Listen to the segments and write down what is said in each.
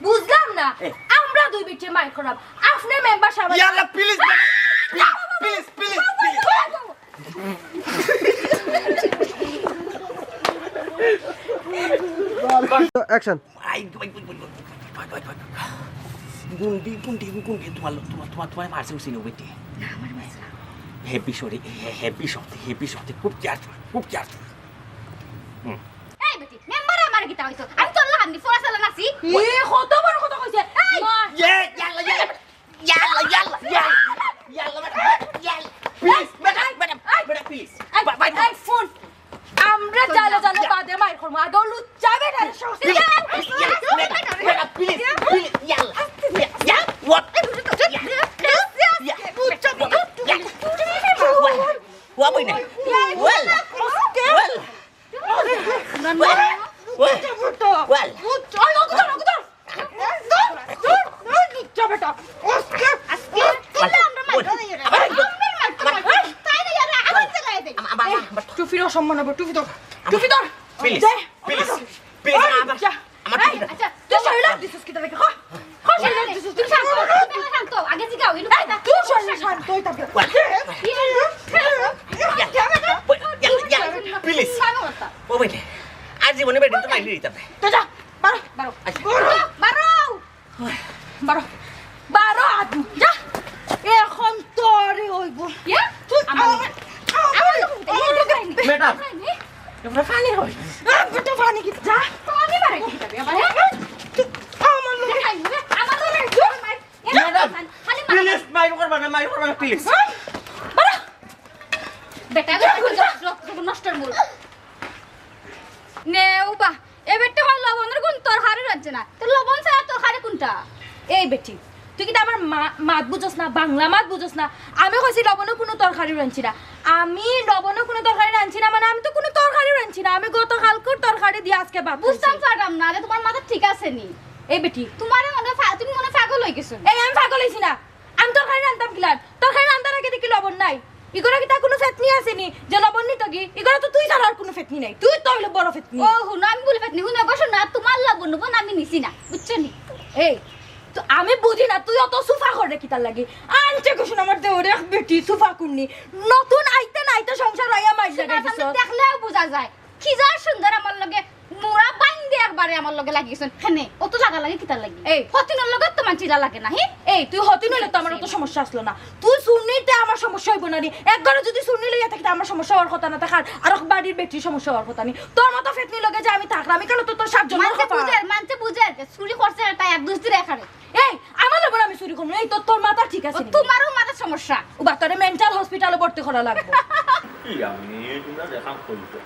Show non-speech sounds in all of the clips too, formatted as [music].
বুঝলাম না আমরা দুই বিটে মাই খারাপ আপনার মেম্বার সাহেব ইয়ালা please please please please action I ভাই গুন্ডি গুন্ডি গুন্ডি তোমার তোমার তোমার মারছে উসিনে বেটি হ্যাপি সরি হ্যাপি সত্যি হ্যাপি সত্যি খুব কেয়ারফুল খুব কেয়ারফুল এই বেটি মেম্বার আমার গিতা হইছো আমি তোর লাগান দি ফোরা চালা নাসি এ কত কই না ওয়েল ওয়েল টুফির অসম্মান হবে টুফি ধর টুফি ধর প্লিজ প্লিজ প্লিজ আমার আচ্ছা তুই শরীর দিছিস কি তাকে খ খ শরীর দিছিস তুমি শান্ত তুমি শান্ত আগে জিগাও ইলু তুই শরীর শান্ত হই তাকে প্লিজ ও বেটে যা বারো বারো বারো বারো বারো আদু যা এখন তোরে হইব ম্যাডাম এবার ফানি হই বেটা ফানি কি যা ফানি মারে কি যাবে আবার আমার লোক আমার লোক নষ্টের মূল। নে উবা এবারটা হয় লবণের গুণ তোর হারে রাখছে না। তোর লবণ ছাড়া তোর হারে কোনটা? এই বেটি তুই কিন্তু আমার মাত বুঝোস না বাংলা মাত বুঝোস না। আমি কইছি লবণে কোনো তরকারি রাঁধছি না। আমি লবণে কোনো তরকারি রাঁধছি না মানে আমি তো কোনো তরকারি রাঁধছি না। আমি গত কালকের তরকারি দিয়ে আজকে ভাত বুঝতাম। পারলাম না যে তোমার মাথা ঠিক আছে নি। এই বেটি তোমার মনে তুমি মনে পাগল হয়ে গেছো। এই আমি পাগল হইছি না। আমি তরকারি রাঁধতাম কিলার তরকারি রান্ধার আগে দেখি লবণ নাই। ইগোরা কি তার কোনো ফেতনি আসেনি? যে কি? ইগোরা তো তুই আর কোনো ফেতনি নাই। তুই তো হইল বড় ফেতনি। ও হুনা আমি বলে হুনা বসো না তোমার লবণ আমি নিছি না বুঝছ নি? এই তো আমি বুঝি না তুই অত সুফা করে কি তার লাগি? আনতে কুসুন আমার দেওরে বেটি সুফা কুন্নি। নতুন আইতে না আইতে সংসার আইয়া মাইজ দেখলেও বোঝা যায়। কি যা সুন্দর আমার লগে মোরা বাইন্দে একবারে আমার লগে লাগিয়েছেন হেনে অত লাগা লাগে কিতার লাগি? এই। হতিনের লগে তোমার চিরা লাগে না হি? এই তুই হতি নইলে তো আমার অত সমস্যা আসলো না। তুই শুননিতে আমার সমস্যা হইব না রে। একবারে যদি শুননি লইয়া থাকি আমার সমস্যা হওয়ার কথা না থাকার আর বাড়ির বেটির সমস্যা হওয়ার কথা নেই তোর মতো ফেতনি লগে যে আমি থাকলাম আমি কেন তো তোর সাতজন মানছে বুঝে মানছে বুঝে চুরি করছে তাই এক দুই দিন এখানে। এই আমার লবণ আমি চুরি করব এই তোর তোর মাথা ঠিক আছে তোমারও মাথার সমস্যা। ও বাচ্চারে মেন্টাল হসপিটালে ভর্তি করা লাগবে। কি আমি তোমরা দেখাম কইছো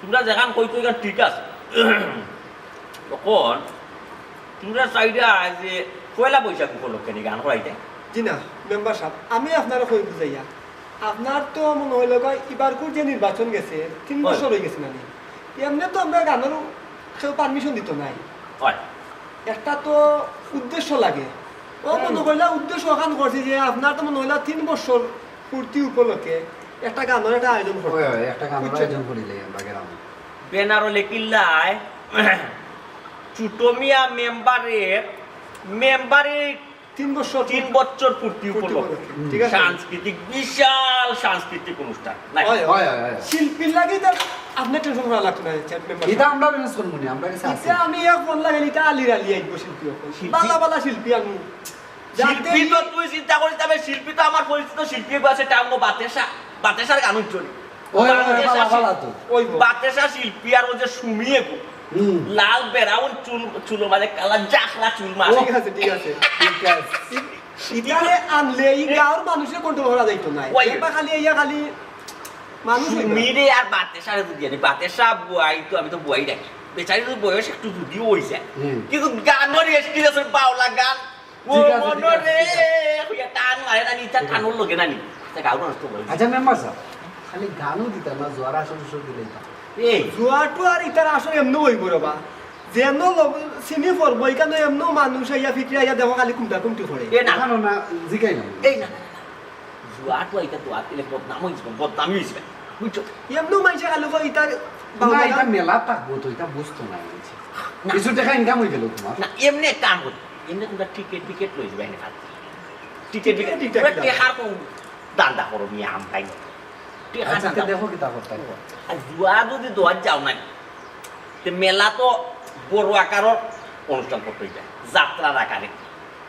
তোমরা দেখাম কইতো ঠিক আছে। [coughs] তখন তোমরা চাইডা যে পয়লা বৈশাখ উপলক্ষে নি গান করাইতে? জি না মেম্বার সাহেব আমি আপনারা কই বুঝাইয়া আপনার তো মনে হইল যে নির্বাচন গেছে তিন বছর হয়ে গেছে এমনি তো আমরা গানেরও কেউ পারমিশন দিত নাই। হয়। একটা তো উদ্দেশ্য লাগে। ও মনে হইলা উদ্দেশ্য ওখান করছে যে আপনার তো মনে হইলা তিন বছর পূর্তি উপলক্ষে একটা গানের একটা আয়োজন করতে হয়, হয়, একটা গানের আয়োজন করিলে বেনারো লেকিল্লায় চুটমিয়া মেম্বারের মেম্বারের তিন বছর তিন বছর পূর্তি উপলক্ষে। সাংস্কৃতিক বিশাল সাংস্কৃতিক অনুষ্ঠান। শিল্পীর লাগে তার আপনার টেনশন করা লাগতো না এটা আমরা ম্যানেজ করব নি, আমরা কাছে আমি এক ফোন লাগাইলি এটা আলির আলি আইব শিল্পী বালা বালা শিল্পী আমি। শিল্পী তো তুই চিন্তা করিস তবে শিল্পী তো আমার পরিচিত শিল্পী আছে টাঙ্গ বাতেসা বাতেসার গান। বাতেসা শিল্পী আর ও যে সুমিয়ে গো লাল বেরাউন চুল চুল মাঝে কালা জাখলা চুল মারে। ঠিক আছে ঠিক আছে ঠিক আছে। [laughs] ইতারে আনলে এই গাঁর মানুষের কন্ট্রোল করা যাইতো না ওই। এবার খালি ইয়া খালি মানুষ। সুমিরে আর বাতেসারে দুধ জানি বাতেসা বুয়াই তো আমি তো বুয়াই ডাকি বেচারি তো বয়স একটু যদিও হইছে হুম। কিন্তু গানের এক্সপিরিয়েন্স বাউলা গান। ও আছে, মনরে আছে। হইয়া টান মারে না নিতা টানুর লগে না নি তা গাও নষ্ট করে আচ্ছা মেম্বার সাহেব খালি গানও দিতাম না জোয়ার আসর আসর দিলে। এই জুয়াটো আর ইতার আসলে এমনি হইব রবা যেন চিনি পড়ব এখানে এমন মানুষ আইয়া ফিকরি আইয়া দেখো খালি কুমটা কুমটি করে এ না না জিগাই না এই না জুয়াটো এটা তো আতিলে বদনাম যাবে বদনামি যাবে। বুঝছ এমন মানুষে খালি কই ইতার এটা মেলা থাকব তো এটা বুঝতো না। কিছু টাকা ইনকাম হয়ে গেল তোমার না এমনি কাম করি এমনি তোমরা টিকেট টিকেট লই যাবে ফালতু টিকেট টিকেট টিকেট আম পাই টেকার আচ্ছা দান্দা দেখো কি তা করতে আর জুয়া যদি দোয়ার যাও না তে মেলা তো বড় আকারের অনুষ্ঠান করতে যায় যাত্রার আকারে।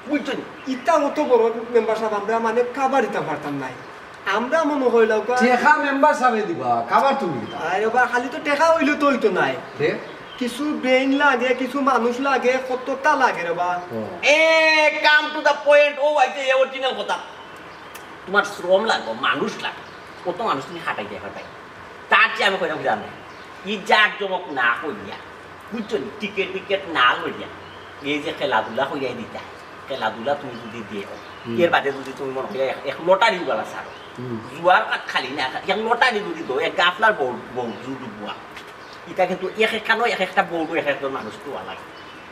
বুঝছ নি? ইটা অত বড় মেম্বার সাহেব আমরা মানে কাবার দিতে পারতাম নাই। আমরা মনে হইলাম টেকা মেম্বার সাবে দিবা খাবার তুমি আরে বা খালি তো টেকা হইলে তো হইতো নাই। কিছু ব্রেইন লাগে কিছু মানুষ লাগে কতটা লাগে রে বা এ কাম টু দ্য পয়েন্ট ও আইতে এ অরিজিনাল কথা। তোমার শ্রম লাগবে মানুষ লাগবে। কত মানুষ তুমি হাঁটাই দেখার পাই তার চেয়ে আমি কইলাম জানে? ই জাক জমক না কইয়া বুঝছ নি? টিকেট টিকেট না লইয়া এই যে খেলাধুলা হইয়াই দিতা। খেলাধুলা তুমি যদি দিয়ে। এর বাদে যদি তুমি মনে করিয়া এক লটারি গলা সারো। জুয়ার কাঠ খালি না এক লটারি যদি দো এক গাফলার বউ বউ জুদু বুয়া ইটা কিন্তু এক একটা নয় এক একটা বউটো এক একজন মানুষ তোয়া লাগে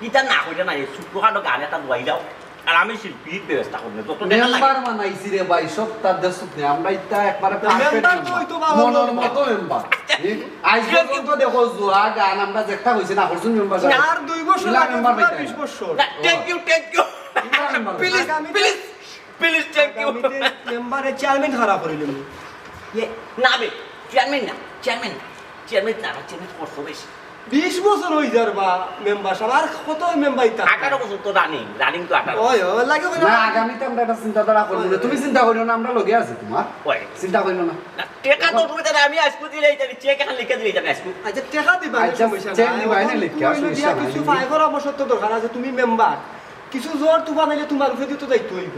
ইটা না কইলে না ছোট্ট খাটো গান এটা দোয়াই দাও আর আমি শিল্পীর ব্যবস্থা করব যত টাকা লাগে। মেম্বার মানাইছি রে ভাই সব তার দেশ আমরা ইটা একবারে তা member তো বাবা মনের মতো মেম্বার আজ পর্যন্ত দেখো জুয়া গান আমরা যেটা হইছে না করছুন মেম্বার আর দুই বছর লাগে member পুরা বছর। Thank you thank you please please please thank you আগামীতে চেয়ারম্যান খারাপ করিলেন না বে চেয়ারম্যান না চেয়ারম্যান না। চেয়ারম্যান না চেয়ারম্যান কষ্ট বেশি। বিশ বছর হয়ে যার বা মেম্বার সাহেব আর কত মেম্বার ইতা? আঠারো বছর তো রানিং রানিং তো আঠারো। ওই ওই লাগে কই না আগামীতে আমরা একটা চিন্তাধারা করব। না। তুমি চিন্তা করিও না আমরা লগে আছি তোমার। ওই। চিন্তা করিও না। টেকা তো তুমি তাহলে আমি আজকে দিলে জানি চেক এখন লিখে দিলে আজকে। আচ্ছা টাকা দিবা আচ্ছা, check দিবা, এনে লিখে, সমস্যা নাই। কিছু ফাই পরামর্শ তো দরকার আছে তুমি মেম্বার কিছু জোর তুবা নাইলে তোমার উপরে তো দায়িত্ব হইব।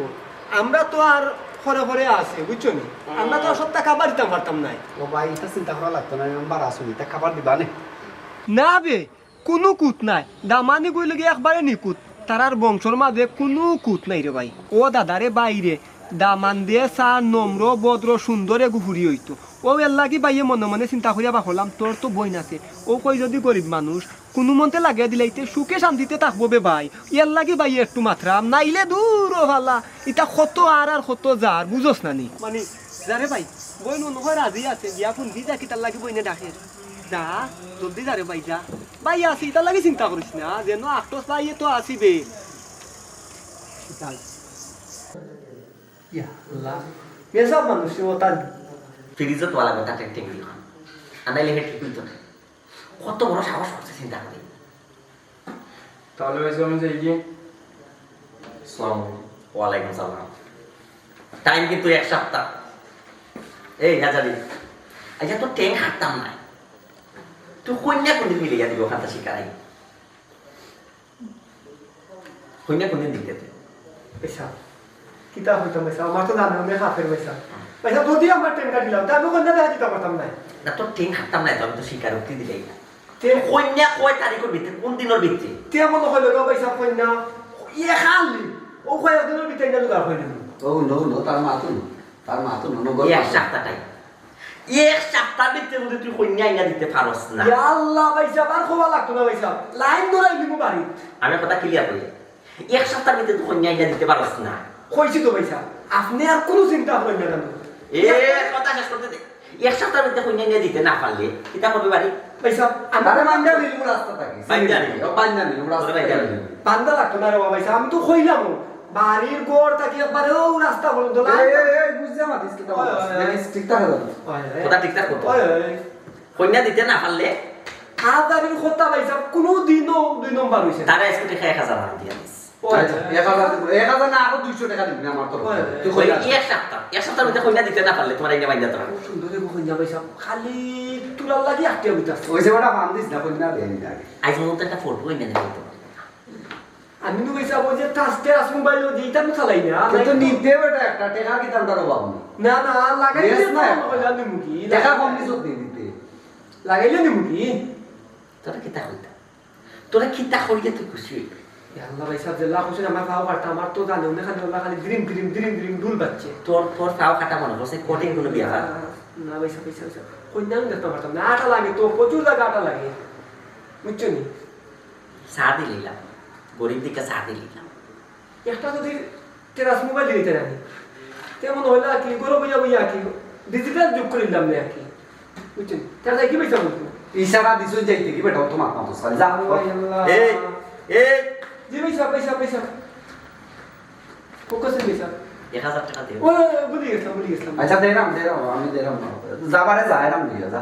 আমরা তো আর ঘরে ঘরে আছে বুঝছ নি? আমরা তো সব টাকা বাড়িতে পারতাম নাই। ও ভাই এটা চিন্তা করা লাগতো না মেম্বার আসুন এটা খাবার দিবা নে। না বে, কোনো কুত নাই। দামানি কই লগে একবারে নিকুত। তারার বংশর মাঝে কোনো কুত নাই রে ভাই। ও দাদারে বাইরে। দামান দিয়ে চা, নম্র, ভদ্র, সুন্দর এগু ফুরি হইতো। ও এর লাগি বাইয়ে মনে মনে চিন্তা করিয়া বা হলাম তোর তো বই নাছে। ও কই যদি গরিব মানুষ, কোনো মতে লাগিয়ে দিলাইতে সুখে শান্তিতে থাকব বে ভাই। এর লাগি বাইয়ে একটু মাত্রাম। নাইলে দূর ভালা। ইটা কত আর আর কত যার, বুঝোস না নি। মানে যারে ভাই বই নহয় রাজি আছে বিয়া ফোন দি যা কিতার লাগি বইনে ডাকে। যা জলদি যা রে ভাই যা ভাই আসি তার লাগে চিন্তা করিস না যেন আটস ভাই তো আসিবে মানুষ আনাইলে ঠিক হইতো না কত বড় সাহস করছে চিন্তা করি তাহলে ভাইছিলাম যে এগিয়ে সালাম ওয়ালাইকুম সালাম টাইম কিন্তু এক সপ্তাহ এই হাজারি আচ্ছা তো ট্রেন হাঁটতাম না তুই কন্যা কোনদিন মিলে যা দিব খাতা শিকারাই কন্যা কোনদিন দিতে তুই পয়সা কিতা হইতাম পয়সা আমার তো জানো আমি হাফের পয়সা পয়সা যদি আমার টেনকা দিলাম তা আমি কোনটা দেখা দিতে পারতাম না না তোর ট্রেন হাঁটতাম না তো আমি তো স্বীকারোক্তি দিলেই না তে কন্যা কয় তারিখের ভিত্তি কোন দিনের ভিত্তি তে মনে হইল গো পয়সা কইনা ইয়ে খালি ও কয় দিনের না দুগার হইল ও নো নো তার মাতো নো তার মাতো নো এই এক সপ্তাহ টাইম এক সপ্তাহ ভিত্তি যদি তুই কন্যা আইনা দিতে পারস না। ইয়া আল্লাহ পয়সা আর খোয়া লাগতো না পয়সা লাইন ধরাই দিব বাড়ি। আমি কথা ক্লিয়ার করি। এক সপ্তাহের ভিতরে তুই কন্যা আইনা দিতে পারস না। কইছি তো পয়সা আপনি আর কোনো চিন্তা করেন না কেন? এ কথা শেষ করতে দে। এক সপ্তাহের ভিতরে কন্যা আইনা দিতে না পারলে কিতা করবি বাড়ি? পয়সা আরে আমার মান্দা নিলু রাস্তা থাকে বান্দা নিলু। ও বান্দা নিলু রাস্তা থাকে নিলু। লাগতো না রে বাবা পয়সা আমি তো কইলাম। বাড়ির গোড় থাকি একবারে ও রাস্তা এই লাইন এই এই বুঝছ না দিস কিটা। দেখিস ঠিক থাকে দাদা কথা ওই, ওই, ওই। কন্যা দিতে না পারলে? হাজারের কথা পাইছা কোনো দিনও দুই নম্বর হইছে না। তারা স্কুটি খাই এক হাজার টাকা দিয়ে দিস আচ্ছা এক হাজার দিব। না আরও দুইশো টাকা দিবি আমার তরফ ওই, তুই ওই কইলা এক সপ্তাহ এক সপ্তাহের ভিতরে কন্যা দিতে না পারলে তোমার আইনা বাইন্দা তোরা। সুন্দর দেখো কইনা পাইছা খালি তুলার লাগি আটকে না কইনা না আজ মতো একটা ফটো তো আমি তো কইছা বল যে টাস্টে আস মোবাইল যেটা আমি চালাই না কিন্তু নিতে বেটা একটা টাকা কি তার দারো বাবু না? না লাগাইলে Yes, না না। কইলা নিমুকি টাকা কম দিছ দিতে লাগাইলে নিমুকি তোরা কিতা হইতা তোরা কিতা হইলে তুই খুশি হইবি? আল্লাহ ভাই সাহেব জেলা হোসেন আমার খাওয়া কাটটা আমার তো জানে ওনে খালি ওলা খালি ড্রিম ড্রিম ড্রিম ড্রিম ডুল বাচ্চে তোর তোর ফাও কাটা মনে করছে কঠিন কোনো বিয়া না ভাই সাহেব ভাই সাহেব কইনা দেখতে পারতাম না আটা লাগে তো প্রচুর জায়গা আটা লাগে। বুঝছ নি? চা দিলাম গরিব দিকে চা দিলাম একটা যদি টেরাস মোবাইল দিতে রাখি তেমন হইলে আর কি গরো বইয়া বইয়া আর কি ডিজিটাল যুগ করে দিলাম না আর কি। বুঝছেন? তাহলে কি পয়সা বলতো ইশারা দিছো যাইতে কি বেটা তোমার মতো সারি যা। এই এই। জি পয়সা পয়সা পয়সা। ফোকাসের পয়সা? আচ্ছা দেরাম দেরাম আমি দেরাম। যাবারে যাইরাম দিয়া যা।